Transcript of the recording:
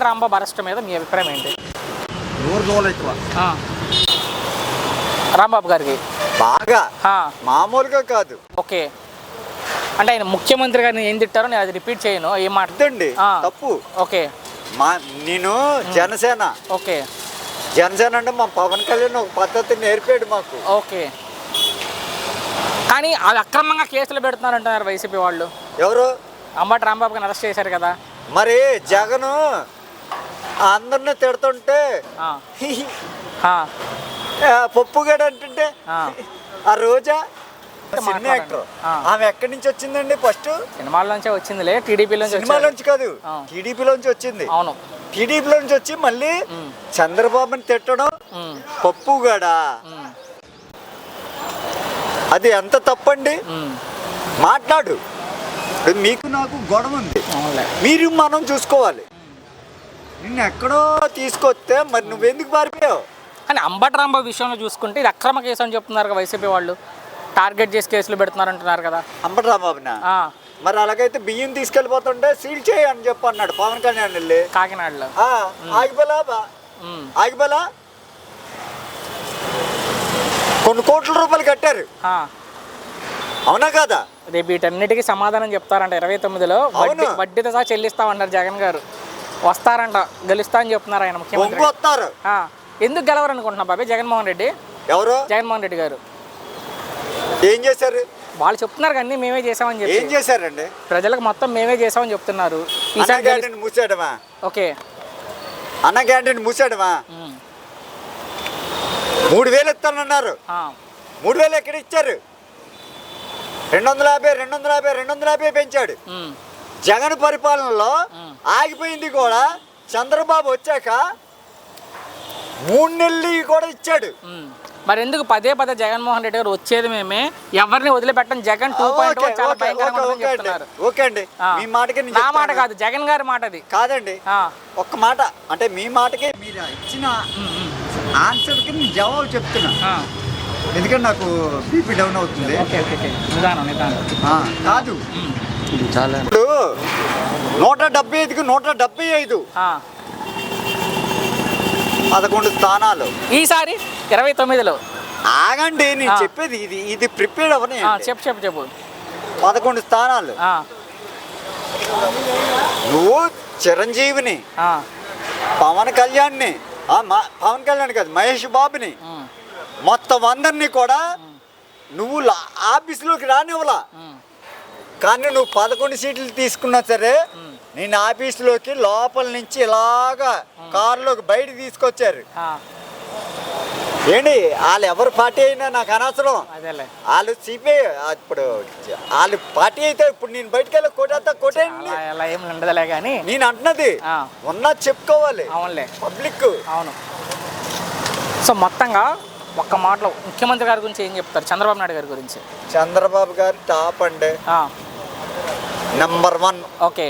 Rambabu arrest మీద మీ అభిప్రాయం ఏంటి. రాంబాబు గారికి? బాగా. మామూలుగా కాదు. ఓకే. అంటే ఆయన ముఖ్యమంత్రి గారిని ఏం తిట్టారో నేను అది రిపీట్ చేయను ఏం అర్థండి. తప్పు. ఓకే. మా నేను జనసేన. ఓకే. జనసేన అంటే మా పవన్ కళ్యాణ్ ఒక పద్ధతి నేర్పాడు మాకు. ఓకే. కానీ అది అక్రమంగా కేసులు పెడుతున్నారంటున్నారు వైసీపీ వాళ్ళు. ఎవరు? అంబటి రాంబాబు గారిని అరెస్ట్ చేశారు కదా. మరి జగను అందరిని తిడుతుంటే పప్పుగాడు అంటుంటే ఆ. రోజా. యాక్టర్. ఆ. ఆమె ఎక్కడి నుంచి వచ్చిందండి ఫస్ట్? సినిమాల నుంచే వచ్చిందిలే టీడీపీలోంచి సినిమాలోంచి కాదు ఆ. టీడీపీలోంచి వచ్చింది. అవును. టీడీపీలోంచి వచ్చి మళ్ళీ. చంద్రబాబుని తిట్టడం పప్పుగాడా అది ఎంత తప్పండి. మాట్లాడు. మీకు నాకు గొడవ ఉంది. మీరు మనం చూసుకోవాలి. నిన్ను ఎక్కడో తీసుకొస్తే మరి నువ్వెందుకు పారిపోయావు? కానీ అంబటి రాంబాబు విషయంలో చూసుకుంటే ఇది అక్రమ కేసు అని చెప్తున్నారు కదా వైసీపీ వాళ్ళు. టార్గెట్ చేసి కేసులు పెడుతున్నారు అంటున్నారు కదా. అంబటరామబాబునా ఆ, మరి అలాగైతే బియ్యం తీసుకెళ్ళిపోతుంటే సీల్ చేయి అని చెప్పి అన్నాడు పవన్ కళ్యాణ్ వెళ్ళి. కాకినాడలో. ఆగిపోలా ఆగిపోలా? కొన్ని కోట్ల రూపాయలు కట్టారు. అవునా కాదా? రేపు వీటన్నిటికీ సమాధానం చెప్తారంట ఇరవై తొమ్మిదిలో. వడ్డీ. వడ్డీతో సహా చెల్లిస్తామన్నారు జగన్ గారు. వస్తారంట గెలుస్తా అని చెప్తున్నారు ఆయన ముఖ్యమంత్రి. వస్తారు. ఎందుకు గెలవరు అనుకుంటున్నా బాబాయ్ జగన్మోహన్ రెడ్డి? ఎవరు? జగన్మోహన్ రెడ్డి గారు. ఏం చేశారు? వాళ్ళు చెప్తున్నారు కానీ మేమే చేసామని ఏం చెప్పి చేశారండి? ప్రజలకు మొత్తం మేమే చేసామని చెప్తున్నారు. ఈసారి క్యాంటీన్ ఓకే. అన్న క్యాంటీన్ మూసాడమా ఉమ్, మూడు వేలు ఇస్తానన్నారు. మూడు వేలు ఎక్కడ ఇచ్చారు? రెండు వందల యాభై రెండు వందల యాభై రెండు వందల యాభై పెంచాడు. జగన్ పరిపాలనలో. ఆగిపోయింది కూడా చంద్రబాబు వచ్చాక మూడు నెలలు కూడా ఇచ్చాడు. మరి ఎందుకు పదే పదే జగన్మోహన్ రెడ్డి గారు వచ్చేది మేమే? ఎవరిని వదిలిపెట్టం? జగన్ టూ పాయింట్ చాలా ఓకే, భయంకరంగా అండి. మీ మాటకి నా మాట. కాదు జగన్ గారి మాట అది కాదండి ఒక్క మాట. అంటే మీ మాటకి మీరు ఇచ్చిన ఆన్సర్కి నేను జవాబు చెప్తున్నా. ఎందుకంటే నాకు బీపీ డౌన్ అవుతుంది. కాదు. ఇప్పుడు నూట డెబ్బై ఐదుకి నూట డెబ్బై ఐదు. ఆ. పదకొండు స్థానాలు. ఈసారి ఇరవై తొమ్మిదిలో. ఆగండి నేను. చెప్పేది ఇది ఇది ప్రిపేర్ అవని ఆ, చెప్పు చెప్పు చెప్పు. పదకొండు స్థానాలు. ఆ, నువ్వు చిరంజీవిని ఆ, పవన్ కళ్యాణ్ని పవన్ కళ్యాణ్ కాదు మహేష్ బాబుని మొత్తం అందరినీ కూడా నువ్వు లా- ఆఫీసులోకి రానివ్వలా. కానీ నువ్వు పదకొండు సీట్లు తీసుకున్నా సరే నేను ఆఫీసులోకి లోపల నుంచి ఇలాగా కారులోకి బయట తీసుకొచ్చారు. ఏంటి? వాళ్ళు ఎవరు పార్టీ అయినా నాకు అనవసరం. వాళ్ళు సిపిఐ ఇప్పుడు వాళ్ళు పార్టీ అయితే ఇప్పుడు నేను బయటకు వెళ్ళి కొట్టేస్తా కొట్టేయండి. అలా ఏం ఉండదులే కానీ. నేను అంటున్నది ఆ. ఉన్నది చెప్పుకోవాలి. అవునులే. పబ్లిక్. అవును. సో మొత్తంగా ఒక్క మాటలో ముఖ్యమంత్రి గారి గురించి ఏం చెప్తారు? చంద్రబాబు నాయుడు గారి గురించి. చంద్రబాబు గారు టాప్ అండి. Number one okay